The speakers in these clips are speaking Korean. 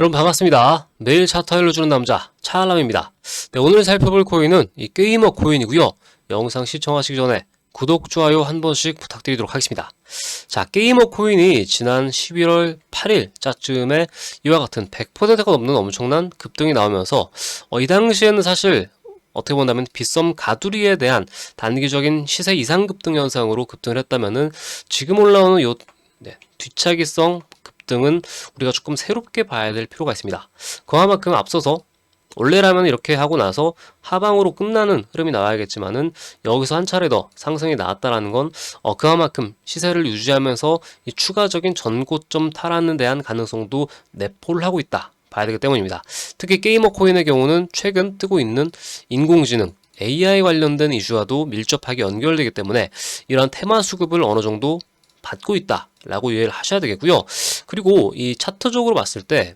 여러분 반갑습니다. 매일 차트 알려주는 남자 차알람입니다. 네, 오늘 살펴볼 코인은 이 게이머 코인이고요. 영상 시청하시기 전에 구독, 좋아요 한 번씩 부탁드리도록 하겠습니다. 자, 게이머 코인이 지난 11월 8일 짜쯤에 이와 같은 100%가 넘는 엄청난 급등이 나오면서 어, 이 당시에는 사실 어떻게 본다면 빗썸 가두리에 대한 단기적인 시세 이상 급등 현상으로 급등을 했다면은 지금 올라오는 요 네, 뒤차기성 급 등은 우리가 조금 새롭게 봐야 될 필요가 있습니다. 그와만큼 앞서서 원래라면 이렇게 하고 나서 하방으로 끝나는 흐름이 나와야겠지만은 여기서 한 차례 더 상승이 나왔다라는 건 어, 그만큼 시세를 유지하면서 이 추가적인 전고점 탈환에 대한 가능성도 내포를 하고 있다. 봐야 되기 때문입니다. 특히 게이머 코인의 경우는 최근 뜨고 있는 인공지능 AI 관련된 이슈와도 밀접하게 연결되기 때문에 이러한 테마 수급을 어느 정도 받고 있다라고 이해를 하셔야 되겠고요. 그리고 이 차트적으로 봤을 때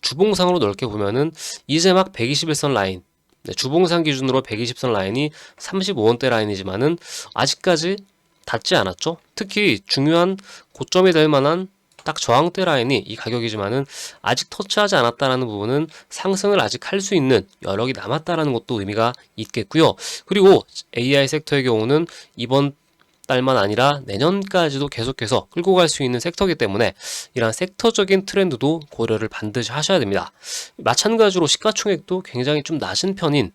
주봉상으로 넓게 보면은 이제 막 121선 라인 네, 주봉상 기준으로 120선 라인이 35원대 라인이지만은 아직까지 닿지 않았죠. 특히 중요한 고점이 될 만한 딱 저항대 라인이 이 가격이지만은 아직 터치하지 않았다라는 부분은 상승을 아직 할 수 있는 여력이 남았다라는 것도 의미가 있겠고요. 그리고 AI 섹터의 경우는 이번 달만 아니라 내년까지도 계속해서 끌고 갈 수 있는 섹터이기 때문에 이러한 섹터적인 트렌드도 고려를 반드시 하셔야 됩니다. 마찬가지로 시가총액도 굉장히 좀 낮은 편인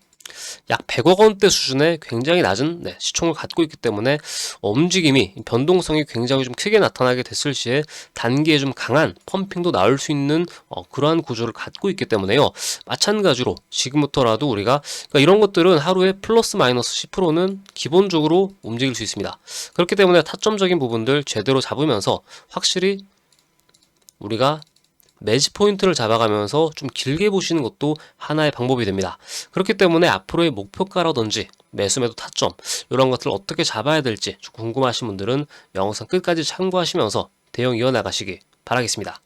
약 100억 원대 수준의 굉장히 낮은 네, 시총을 갖고 있기 때문에 움직임이 변동성이 굉장히 좀 크게 나타나게 됐을 시에 단기에 좀 강한 펌핑도 나올 수 있는 어, 그러한 구조를 갖고 있기 때문에요. 마찬가지로 지금부터라도 우리가 그러니까 이런 것들은 하루에 플러스 마이너스 10%는 기본적으로 움직일 수 있습니다. 그렇기 때문에 타점적인 부분들 제대로 잡으면서 확실히 우리가 매지 포인트를 잡아가면서 좀 길게 보시는 것도 하나의 방법이 됩니다. 그렇기 때문에 앞으로의 목표가라든지 매수 매도 타점 이런 것들을 어떻게 잡아야 될지 좀 궁금하신 분들은 영상 끝까지 참고하시면서 대응 이어나가시기 바라겠습니다.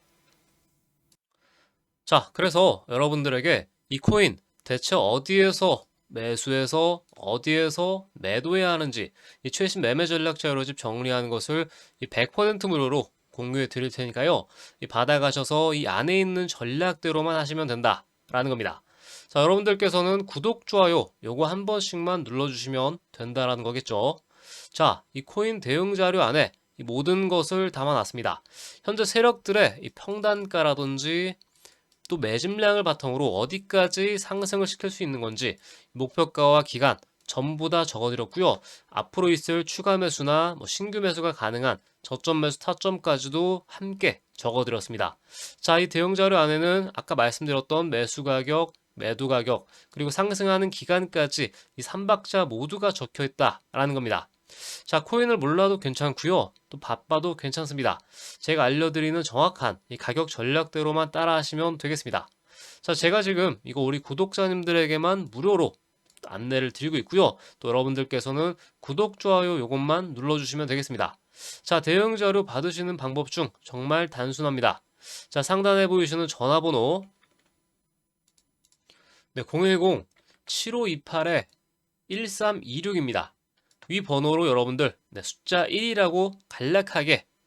자, 그래서 여러분들에게 이 코인 대체 어디에서 매수해서 어디에서 매도해야 하는지 이 최신 매매 전략 자료집 정리하는 것을 이 100% 무료로 공유해 드릴 테니까요. 이 받아가셔서 이 안에 있는 전략대로만 하시면 된다라는 겁니다. 자, 여러분들께서는 구독, 좋아요 요거 한 번씩만 눌러주시면 된다라는 거겠죠. 자, 이 코인 대응 자료 안에 이 모든 것을 담아놨습니다. 현재 세력들의 이 평단가라든지 또 매집량을 바탕으로 어디까지 상승을 시킬 수 있는 건지 목표가와 기간 전부 다 적어드렸고요. 앞으로 있을 추가 매수나 뭐 신규 매수가 가능한 저점 매수 타점까지도 함께 적어드렸습니다. 자, 이 대응 자료 안에는 아까 말씀드렸던 매수 가격, 매도 가격, 그리고 상승하는 기간까지 이 3박자 모두가 적혀 있다라는 겁니다. 자, 코인을 몰라도 괜찮고요. 또 바빠도 괜찮습니다. 제가 알려드리는 정확한 이 가격 전략대로만 따라 하시면 되겠습니다. 자, 제가 지금 이거 우리 구독자님들에게만 무료로 안내를 드리고 있고요. 또 여러분들께서는 구독, 좋아요 요것만 눌러주시면 되겠습니다. 자, 대응 자료 받으시는 방법 중 정말 단순합니다. 자, 상단에 보이시는 전화번호 네, 010-7528-1326입니다. 위 번호로 여러분들 네, 숫자 1이라고 간략하게